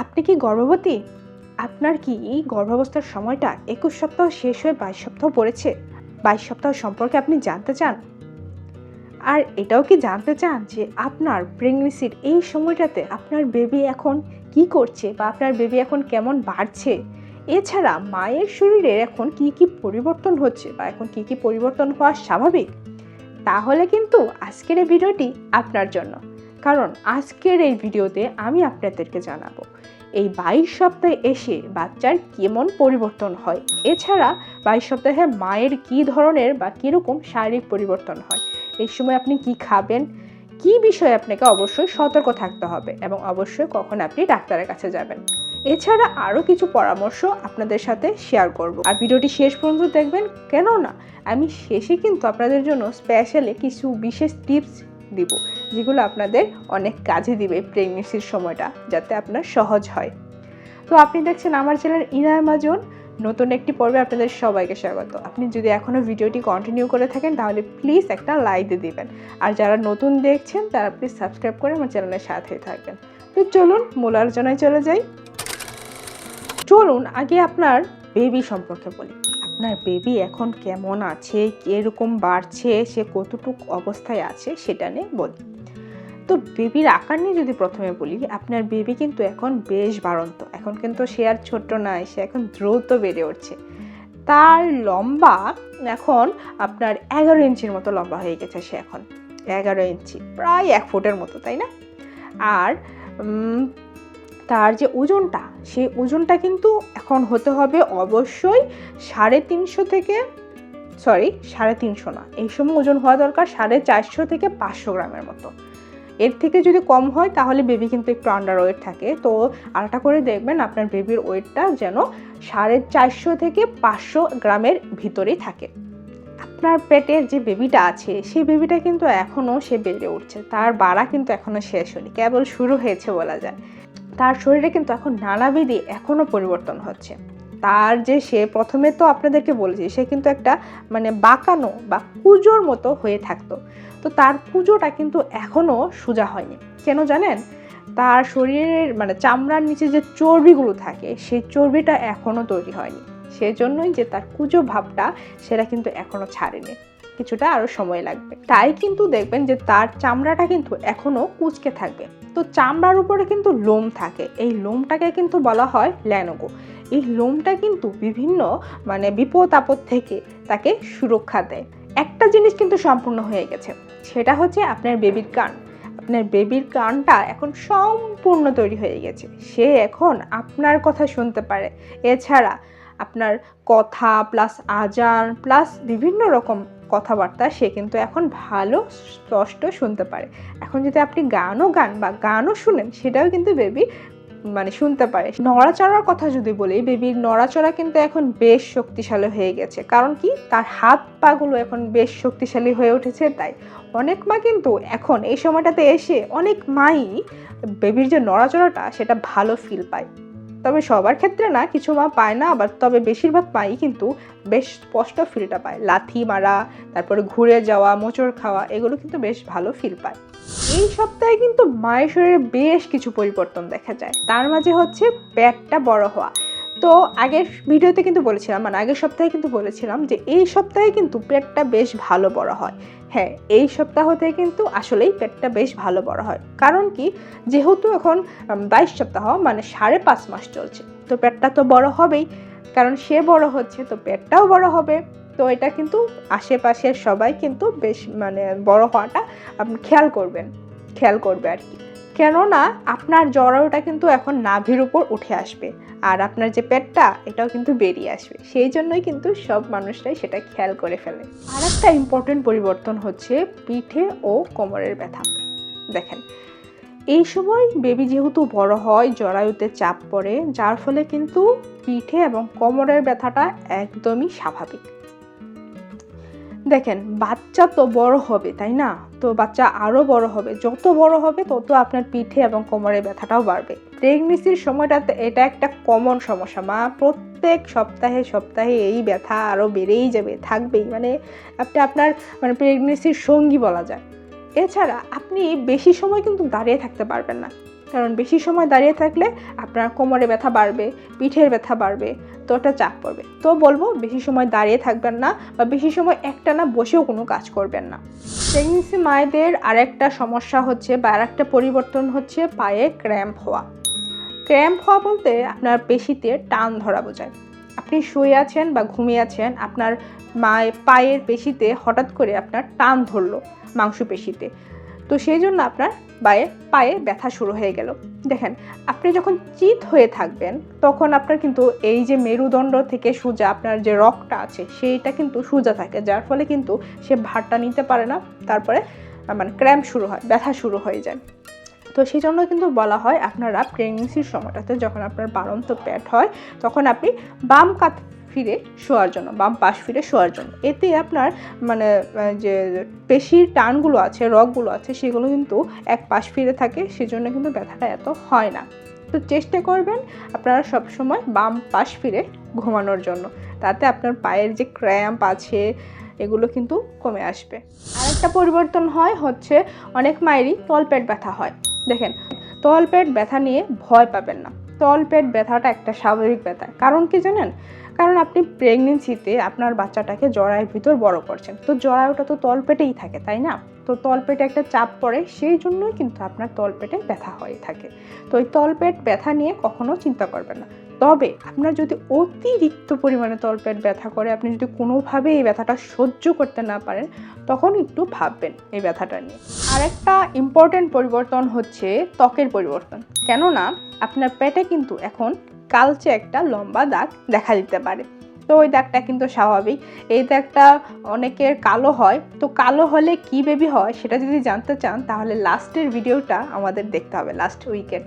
আপনি কি গর্ভবতী? আপনার কি এই গর্ভাবস্থার সময়টা একুশ সপ্তাহ শেষ হয়ে বাইশ সপ্তাহ পড়েছে? বাইশ সপ্তাহ সম্পর্কে আপনি জানতে চান? আর এটাও কি জানতে চান যে আপনার প্রেগনেন্সির এই সময়টাতে আপনার বেবি এখন কি করছে বা আপনার বেবি এখন কেমন বাড়ছে? এছাড়া মায়ের শরীরে এখন কি কি পরিবর্তন হচ্ছে বা এখন কি কি পরিবর্তন হওয়া স্বাভাবিক? তাহলে কিন্তু আজকের এই ভিডিওটি আপনার জন্য। কারণ আজকের এই ভিডিওতে আমি আপনাদেরকে জানাব, এই বাইশ সপ্তাহে এসে বাচ্চার কেমন পরিবর্তন হয়? এছাড়া বাইশ সপ্তাহে মায়ের কি ধরনের বা কীরকম শারীরিক পরিবর্তন হয়? এই সময় আপনি কি খাবেন? কি বিষয়ে আপনাকে অবশ্যই সতর্ক থাকতে হবে এবং অবশ্যই কখন আপনি ডাক্তারের কাছে যাবেন? এছাড়া আরও কিছু পরামর্শ আপনাদের সাথে শেয়ার করব। আর ভিডিওটি শেষ পর্যন্ত দেখবেন কেন না আমি শেষে কিন্তু আপনাদের জন্য স্পেশালি কিছু বিশেষ টিপস দিব। যেগুলো আপনাদের অনেক কাজে দিবে প্রেগনেন্সির সময়টা, যাতে আপনার সহজ হয়। তো আপনি দেখছেন আমার চ্যানেল ইনায় মাজন, নতুন একটি পর্বে আপনাদের সবাইকে স্বাগত। আপনি যদি এখনও ভিডিওটি কন্টিনিউ করে থাকেন, তাহলে প্লিজ একটা লাইক দিয়ে দেবেন। আর যারা নতুন দেখছেন, তারা প্লিজ সাবস্ক্রাইব করে আমার চ্যানেলের সাথেই থাকবেন। তো চলুন মূল আলোচনায় চলে যাই। চলুন আগে আপনার বেবি সম্পর্কে বলি। আপনার বেবি এখন কেমন আছে, কীরকম বাড়ছে, সে কতটুক অবস্থায় আছে, সেটা নিয়ে বলি। তো বেবির আকার নিয়ে যদি প্রথমে বলি, আপনার বেবি কিন্তু এখন বেশ বাড়ন্ত। এখন কিন্তু সে আর ছোট্ট নয়, সে এখন দ্রুত বেড়ে উঠছে। তার লম্বা এখন আপনার এগারো ইঞ্চির মতো লম্বা হয়ে গেছে সে এখন। এগারো ইঞ্চি, প্রায় এক ফুটের মতো, তাই না? আর তার যে ওজনটা, সেই ওজনটা কিন্তু এখন হতে হবে অবশ্যই সাড়ে তিনশো থেকে সরি সাড়ে তিনশো না। এই সময় ওজন হওয়া দরকার সাড়ে চারশো থেকে পাঁচশো গ্রামের মতো। এর থেকে যদি কম হয়, তাহলে বেবি কিন্তু একটু আন্ডার ওয়েট থাকে। তো আলাদা করে দেখবেন আপনার বেবির ওয়েটটা যেন সাড়ে চারশো থেকে পাঁচশো গ্রামের ভিতরেই থাকে। আপনার পেটের যে বেবিটা আছে, সেই বেবিটা কিন্তু এখনও সে বেড়ে উঠছে। তার বাড়া কিন্তু এখনও শেষ হয়নি, কেবল শুরু হয়েছে বলা যায়। তার শরীরে কিন্তু এখন নানাবিধি এখনও পরিবর্তন হচ্ছে। তার যে সে প্রথমে তো আপনাদেরকে বলেছি, সে কিন্তু একটা মানে বাঁকানো বা কুজোর মতো হয়ে থাকতো। তো তার কুজোটা কিন্তু এখনও সোজা হয়নি। কেন জানেন? তার শরীরের মানে চামড়ার নিচে যে চর্বিগুলো থাকে, সেই চর্বিটা এখনও তৈরি হয়নি। সেজন্যই যে তার কুজো ভাবটা, সেটা কিন্তু এখনও ছাড়েনি। কিছুটা আরও সময় লাগবে। তাই কিন্তু দেখবেন যে তার চামড়াটা কিন্তু এখনও কুচকে থাকবে। তো চামড়ার উপরে কিন্তু লোম থাকে। এই লোমটাকে কিন্তু বলা হয় ল্যানোগো। এই লোমটা কিন্তু বিভিন্ন মানে বিপদ আপদ থেকে তাকে সুরক্ষা দেয়। একটা জিনিস কিন্তু সম্পূর্ণ হয়ে গেছে, সেটা হচ্ছে আপনার বেবির কান। আপনার বেবির কানটা এখন সম্পূর্ণ তৈরি হয়ে গেছে। সে এখন আপনার কথা শুনতে পারে। এছাড়া আপনার কথা প্লাস আজান প্লাস বিভিন্ন রকম কথাবার্তা, সে কিন্তু এখন ভালো, স্পষ্ট শুনতে পারে। এখন যদি আপনি গানও গান বা গানও শুনেন, সেটাও কিন্তু বেবি মানে শুনতে পারে। নড়াচড়ার কথা যদি বলি, বেবির নড়াচড়া কিন্তু এখন বেশ শক্তিশালী হয়ে গেছে। কারণ কি? তার হাত পাগুলো এখন বেশ শক্তিশালী হয়ে উঠেছে, তাই অনেক মা কিন্তু এখন এই সময়টাতে এসে অনেক মাই বেবির যে নড়াচড়াটা, সেটা ভালো ফিল পায়। তবে সবার ক্ষেত্রে না, কিছু মা পায় না, আবার তবে বেশিরভাগ মাই কিন্তু বেশ স্পষ্ট ফিলটা পায়। লাথি মারা, তারপরে ঘুরে যাওয়া, মোচড় খাওয়া, এগুলো কিন্তু বেশ ভালো ফিল পায়। এই সপ্তাহে কিন্তু মায়ের শরীরে বেশ কিছু পরিবর্তন দেখা যায়। তার মাঝে হচ্ছে পেটটা বড় হওয়া। তো আগের ভিডিওতে কিন্তু বলেছিলাম মানে আগের সপ্তাহে কিন্তু বলেছিলাম যে এই সপ্তাহে কিন্তু পেটটা বেশ ভালো বড় হয়। হ্যাঁ এই সপ্তাহ থেকে কিন্তু আসলেই পেটটা বেশ ভালো বড় হয়। কারণ কি? যেহেতু এখন বাইশ সপ্তাহ মানে সাড়ে পাঁচ মাস চলছে, তো পেটটা তো বড় হবেই। কারণ সে বড় হচ্ছে, তো পেটটাও বড় হবে। তো এটা কিন্তু আশেপাশের সবাই কিন্তু বেশ মানে বড় হওয়াটা আপনি খেয়াল করবেন, খেয়াল করবে আর কি। কেননা, আপনার জরায়ুটা কিন্তু এখন নাভির উপর উঠে আসবে। আর আপনার যে পেটটা, এটাও কিন্তু বেরিয়ে আসবে। সেই জন্যই কিন্তু সব মানুষরাই সেটা খেয়াল করে ফেলে। আর একটা ইম্পর্টেন্ট পরিবর্তন হচ্ছে পিঠে ও কোমরের ব্যথা। দেখেন, এই সময় বেবি যেহেতু বড় হয়, জরায়ুতে চাপ পড়ে, যার ফলে কিন্তু পিঠে এবং কোমরের ব্যথাটা একদমই স্বাভাবিক। দেখেন, বাচ্চা তো বড় হবে, তাই না? তো বাচ্চা আরও বড় হবে। যত বড় হবে, তত আপনার পিঠে এবং কোমরের ব্যথাটাও বাড়বে। প্রেগনেন্সির সময়টাতে এটা একটা কমন সমস্যা। মা, প্রত্যেক সপ্তাহে সপ্তাহে এই ব্যথা আরও বেড়েই যাবে, থাকবেই। মানে আপনি আপনার মানে প্রেগনেন্সির সঙ্গী বলা যায়। এছাড়া আপনি বেশি সময় কিন্তু দাঁড়িয়ে থাকতে পারবেন না। কারণ বেশি সময় দাঁড়িয়ে থাকলে আপনার কোমরে ব্যথা বাড়বে, পিঠের ব্যথা বাড়বে তো ওটা চাপ পড়বে। তো বলব, বেশি সময় দাঁড়িয়ে থাকবেন না বা বেশি সময় একটা না বসেও কোনো কাজ করবেন না। প্রেগনেন্সি মায়েদের আরেকটা সমস্যা হচ্ছে বা আরেকটা পরিবর্তন হচ্ছে পায়ে ক্র্যাম্প হওয়া। ক্র্যাম্প হওয়া বলতে আপনার পেশিতে টান ধরা বোঝায়। আপনি শুয়ে আছেন বা ঘুমিয়ে আছেন, আপনার মায়ের পায়ের পেশিতে হঠাৎ করে আপনার টান ধরলো মাংসপেশিতে। তো সেই জন্য আপনার পায়ে পায়ে ব্যথা শুরু হয়ে গেল। দেখেন, আপনি যখন চিত হয়ে থাকবেন, তখন আপনার কিন্তু এই যে মেরুদণ্ড থেকে সোজা আপনার যে রকটা আছে, সেইটা কিন্তু সোজা থাকে, যার ফলে কিন্তু সে ভারটা নিতে পারে না। তারপরে মানে ক্র্যাম্প শুরু হয়, ব্যথা শুরু হয়ে যায়। তো সেই জন্য কিন্তু বলা হয় আপনারা প্রেগনেন্সির সময়টাতে যখন আপনার বাড়ন্ত প্যাট হয়, তখন আপনি বাম কাত ফিরে শোয়ার জন্য, বাম পাশ ফিরে শোয়ার জন্য। এতে আপনার মানে যে পেশির টানগুলো আছে, রগগুলো আছে, সেগুলো কিন্তু এক পাশ ফিরে থাকে, সেজন্য কিন্তু ব্যথাটা এত হয় না। তো চেষ্টা করবেন আপনারা সবসময় বাম পাশ ফিরে ঘুমানোর জন্য। তাতে আপনার পায়ের যে ক্র্যাম্প আছে, এগুলো কিন্তু কমে আসবে। আরেকটা পরিবর্তন হয় হচ্ছে, অনেক মায়েরই তলপেট ব্যথা হয়। দেখেন তলপেট ব্যথা নিয়ে ভয় পাবেন না। তলপেট ব্যথাটা একটা স্বাভাবিক ব্যথা। কারণ কি জানেন? কারণ আপনি প্রেগনেন্সিতে আপনার বাচ্চাটাকে জরায়ের ভিতর বড় করছেন। তো জরায়ুটা তো তলপেটেই থাকে, তাই না? তো তলপেটে একটা চাপ পড়ে, সেই জন্যই কিন্তু আপনার তলপেটে ব্যথা হয়ে থাকে। তো ওই তলপেট ব্যথা নিয়ে কখনো চিন্তা করবেন না। তবে আপনার যদি অতিরিক্ত পরিমাণে তলপেট ব্যথা করে, আপনি যদি কোনোভাবে এই ব্যথাটা সহ্য করতে না পারেন, তখন একটু ভাববেন এই ব্যথাটা নিয়ে। আরেকটা ইম্পর্টেন্ট পরিবর্তন হচ্ছে ত্বকের পরিবর্তন। কেননা আপনার পেটে কিন্তু এখন কালচে একটা লম্বা দাগ দেখা দিতে পারে। তো ওই দাগটা কিন্তু স্বাভাবিক। এই দাগটা অনেকের কালো হয়। তো কালো হলে কি বেবি হয় সেটা যদি জানতে চান, তাহলে লাস্টের ভিডিওটা আমাদের দেখতে হবে লাস্ট উইকের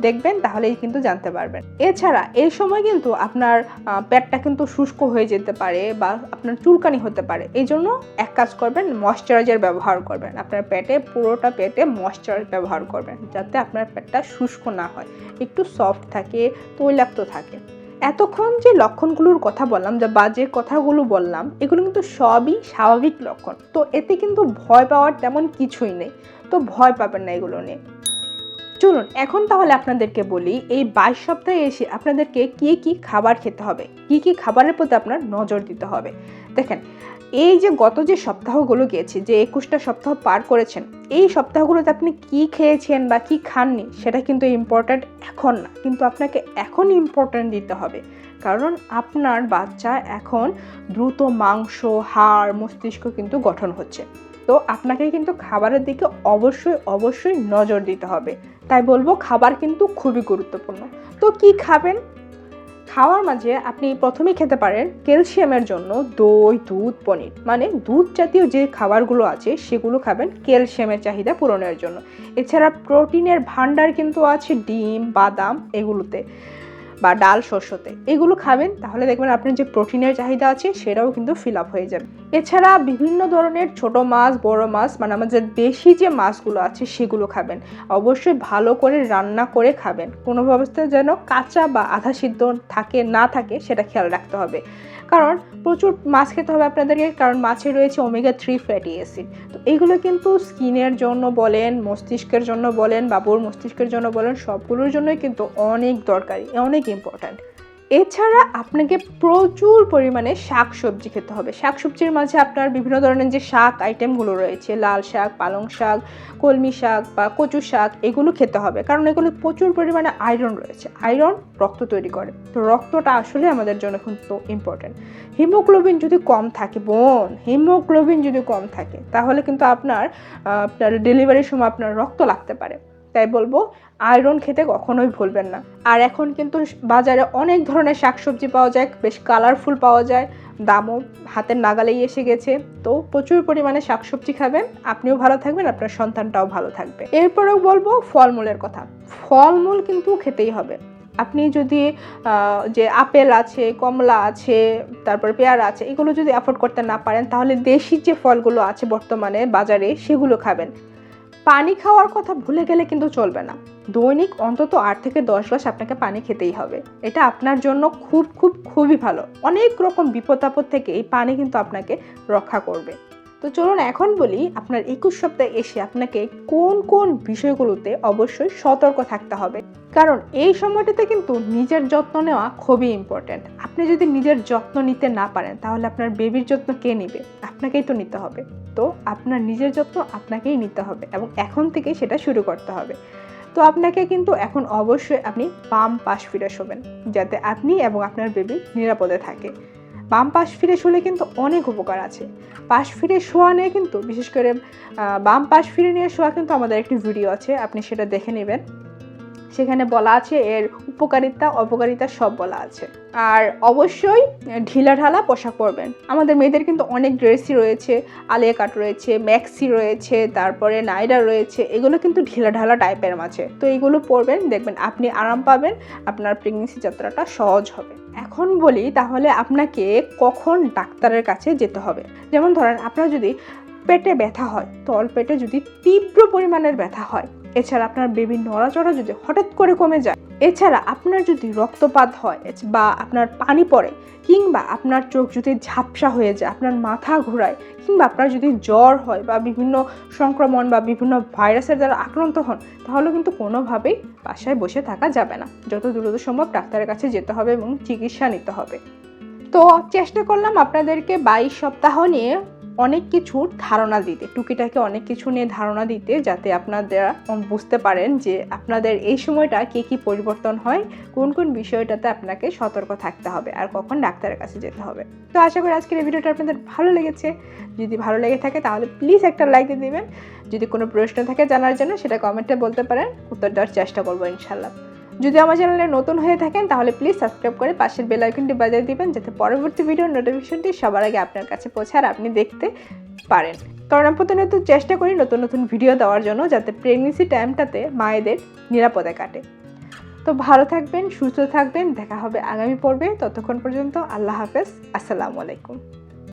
দেখবেন, তাহলেই কিন্তু জানতে পারবেন। এছাড়া, এই সময় কিন্তু আপনার পেটটা কিন্তু শুষ্ক হয়ে যেতে পারে বা আপনার চুলকানি হতে পারে। এই জন্য এক কাজ করবেন, ময়শ্চারাইজার ব্যবহার করবেন। আপনার পেটে, পুরোটা পেটে ময়শ্চারাইজ ব্যবহার করবেন, যাতে আপনার পেটটা শুষ্ক না হয়। একটু সফট থাকে, তৈলাক্ত থাকে। এতক্ষণ যে লক্ষণগুলোর কথা বললাম, যে বাজে কথাগুলো বললাম, এগুলো কিন্তু সবই স্বাভাবিক লক্ষণ। তো এতে কিন্তু ভয় পাওয়ার তেমন কিছুই নেই। তো ভয় পাবেন না এগুলো নিয়ে। চলুন, এখন তাহলে আপনাদেরকে বলি, এই বাইশ সপ্তাহে এসে আপনাদেরকে কি কি খাবার খেতে হবে, কি কি খাবারের প্রতি আপনার নজর দিতে হবে। দেখেন, এই যে গত যে সপ্তাহগুলো গিয়েছে, যে একুশটা সপ্তাহ পার করেছেন, এই সপ্তাহগুলোতে আপনি কি খেয়েছেন বা কি খাননি, সেটা কিন্তু ইম্পর্ট্যান্ট এখন না, কিন্তু আপনাকে এখন ইম্পর্ট্যান্ট দিতে হবে। কারণ আপনার বাচ্চা এখন দ্রুত মাংস, হাড়, মস্তিষ্ক কিন্তু গঠন হচ্ছে। তো আপনাকে কিন্তু খাবারের দিকে অবশ্যই অবশ্যই নজর দিতে হবে। তাই বলব খাবার কিন্তু খুবই গুরুত্বপূর্ণ। তো কি খাবেন? খাওয়ার মাঝে আপনি প্রথমেই খেতে পারেন ক্যালসিয়ামের জন্য দই, দুধ, পনির। মানে দুধ জাতীয় যে খাবারগুলো আছে সেগুলো খাবেন ক্যালসিয়ামের চাহিদা পূরণের জন্য। এছাড়া প্রোটিনের ভান্ডার কিন্তু আছে ডিম, বাদাম এগুলোতে বা ডাল শস্যতে এগুলো খাবেন, তাহলে দেখবেন আপনার যে প্রোটিনের চাহিদা আছে সেটাও কিন্তু ফিল আপ হয়ে যাবে। এছাড়া বিভিন্ন ধরনের ছোট মাছ, বড় মাছ মানে আমাদের দেশি যে মাছগুলো আছে সেগুলো খাবেন। অবশ্যই ভালো করে রান্না করে খাবেন। কোনো অবস্থায় যেন কাঁচা বা আধা সিদ্ধ থাকে, না থাকে, সেটা খেয়াল রাখতে হবে। কারণ প্রচুর মাছ খেতে হবে আপনাদেরকে, কারণ মাছে রয়েছে ওমেগা থ্রি ফ্যাটি অ্যাসিড তো এইগুলো কিন্তু স্কিনের জন্য বলেন, মস্তিষ্কের জন্য বলেন, বাবুর মস্তিষ্কের জন্য বলেন, সবগুলোর জন্যই কিন্তু অনেক দরকারি, অনেক ইম্পর্ট্যান্ট এছাড়া আপনাকে প্রচুর পরিমাণে শাক সবজি খেতে হবে। শাক সবজির মাঝে আপনার বিভিন্ন ধরনের যে শাক আইটেমগুলো রয়েছে, লাল শাক, পালং শাক, কলমি শাক বা কচু শাক, এগুলো খেতে হবে। কারণ এগুলো প্রচুর পরিমাণে আয়রন রয়েছে। আয়রন রক্ত তৈরি করে। তো রক্তটা আসলে আমাদের জন্য কিন্তু ইম্পর্টেন্ট হিমোগ্লোবিন যদি কম থাকে, বোন হিমোগ্লোবিন যদি কম থাকে, তাহলে কিন্তু আপনার আপনার ডেলিভারির সময় আপনার রক্ত লাগতে পারে। তাই বলব আয়রন খেতে কখনোই ভুলবেন না। আর এখন কিন্তু বাজারে অনেক ধরনের শাকসবজি পাওয়া যায়, বেশ কালারফুল পাওয়া যায়, দামও হাতের নাগালেই এসে গেছে। তো প্রচুর পরিমাণে শাকসবজি খাবেন, আপনিও ভালো থাকবেন, আপনার সন্তানটাও ভালো থাকবে। এরপরেও বলব ফলমূলের কথা। ফলমূল কিন্তু খেতেই হবে। আপনি যদি যে আপেল আছে, কমলা আছে, তারপর পেয়ারা আছে, এগুলো যদি অ্যাফোর্ড করতে না পারেন, তাহলে দেশি যে ফলগুলো আছে বর্তমানে বাজারে, সেগুলো খাবেন। পানি খাওয়ার কথা ভুলে গেলে কিন্তু চলবে না। দৈনিক অন্তত আট থেকে দশ গ্লাস আপনাকে পানি খেতেই হবে। এটা আপনার জন্য খুব খুব, খুবই ভালো। অনেক রকম বিপদ আপদ থেকে এই পানি কিন্তু আপনাকে রক্ষা করবে। তো চলুন এখন বলি আপনার একুশ সপ্তাহে এসে আপনাকে কোন কোন বিষয়গুলোতে অবশ্যই সতর্ক থাকতে হবে। কারণ এই সময়টাতে কিন্তু নিজের যত্ন নেওয়া খুবই ইম্পর্ট্যান্ট আপনি যদি নিজের যত্ন নিতে না পারেন তাহলে আপনার বেবির যত্ন কে নেবে? আপনাকেই তো নিতে হবে। তো আপনার নিজের যত্ন আপনাকেই নিতে হবে এবং এখন থেকে সেটা শুরু করতে হবে। তো আপনাকে কিন্তু এখন অবশ্যই আপনি বাম পাশ ফিরে শোবেন, যাতে আপনি এবং আপনার বেবি নিরাপদে থাকে। বাম পাশ ফিরে শুলে কিন্তু অনেক উপকার আছে। পাশ ফিরে শোয়া নিয়ে কিন্তু, বিশেষ করে বাম পাশ ফিরে নিয়ে শোয়া কিন্তু আমাদের একটি ভিডিও আছে, আপনি সেটা দেখে নেবেন। সেখানে বলা আছে, এর উপকারিতা, অপকারিতা সব বলা আছে। আর অবশ্যই ঢিলা ঢালা পোশাক পরবেন। আমাদের মেয়েদের কিন্তু অনেক ড্রেসই রয়েছে, আলিয়া কাট রয়েছে ম্যাক্সি রয়েছে, তারপরে নাইরা রয়েছে, এগুলো কিন্তু ঢিলা ঢালা টাইপের মাঝে। তো এগুলো পরবেন, দেখবেন আপনি আরাম পাবেন, আপনার প্রেগনেন্সি যাত্রাটা সহজ হবে। এখন বলি তাহলে আপনাকে কখন ডাক্তারের কাছে যেতে হবে। যেমন ধরেন, আপনার যদি পেটে ব্যথা হয় তল পেটে যদি তীব্র পরিমাণের ব্যথা হয় এছাড়া আপনার বেবি নড়াচড়া যদি হঠাৎ করে কমে যায়, এছাড়া আপনার যদি রক্তপাত হয় বা আপনার পানি পড়ে কিংবা আপনার চোখ যদি ঝাপসা হয়ে যায়, আপনার মাথা ঘোরায় কিংবা আপনার যদি জ্বর হয় বা বিভিন্ন সংক্রমণ বা বিভিন্ন ভাইরাসের দ্বারা আক্রান্ত হন, তাহলে কিন্তু কোনোভাবেই বাসায় বসে থাকা যাবে না। যত দ্রুত সম্ভব ডাক্তারের কাছে যেতে হবে এবং চিকিৎসা নিতে হবে। তো চেষ্টা করলাম আপনাদেরকে বাইশ সপ্তাহ নিয়ে অনেক কিছুর ধারণা দিতে, টুকিটাকে অনেক কিছু নিয়ে ধারণা দিতে যাতে আপনারা বুঝতে পারেন যে আপনাদের এই সময়টা কী কী পরিবর্তন হয়, কোন কোন বিষয়টাতে আপনাকে সতর্ক থাকতে হবে আর কখন ডাক্তারের কাছে যেতে হবে। তো আশা করি আজকের এই ভিডিওটা আপনাদের ভালো লেগেছে। যদি ভালো লেগে থাকে তাহলে প্লিজ একটা লাইক দিয়ে দিবেন। যদি কোনো প্রশ্ন থাকে জানার জন্য সেটা কমেন্টে বলতে পারেন। উত্তর দেওয়ার চেষ্টা করব ইনশাল্লাহ যদি আমার চ্যানেলে নতুন হয়ে থাকেন, তাহলে প্লিজ সাবস্ক্রাইব করে পাশের বেল আইকনটি বাজিয়ে দিবেন, যাতে পরবর্তী ভিডিওর নোটিফিকেশনটি সবার আগে আপনার কাছে পৌঁছে আর আপনি দেখতে পারেন। কারণ আমি প্রতিনিয়ত চেষ্টা করি নতুন নতুন ভিডিও দেওয়ার জন্য, যাতে প্রেগনেন্সি টাইমটাতে মায়েদের নিরাপদে কাটে। তো ভালো থাকবেন, সুস্থ থাকবেন, দেখা হবে আগামী পর্বে। ততক্ষণ পর্যন্ত আল্লাহ হাফেজ। আসসালামু আলাইকুম।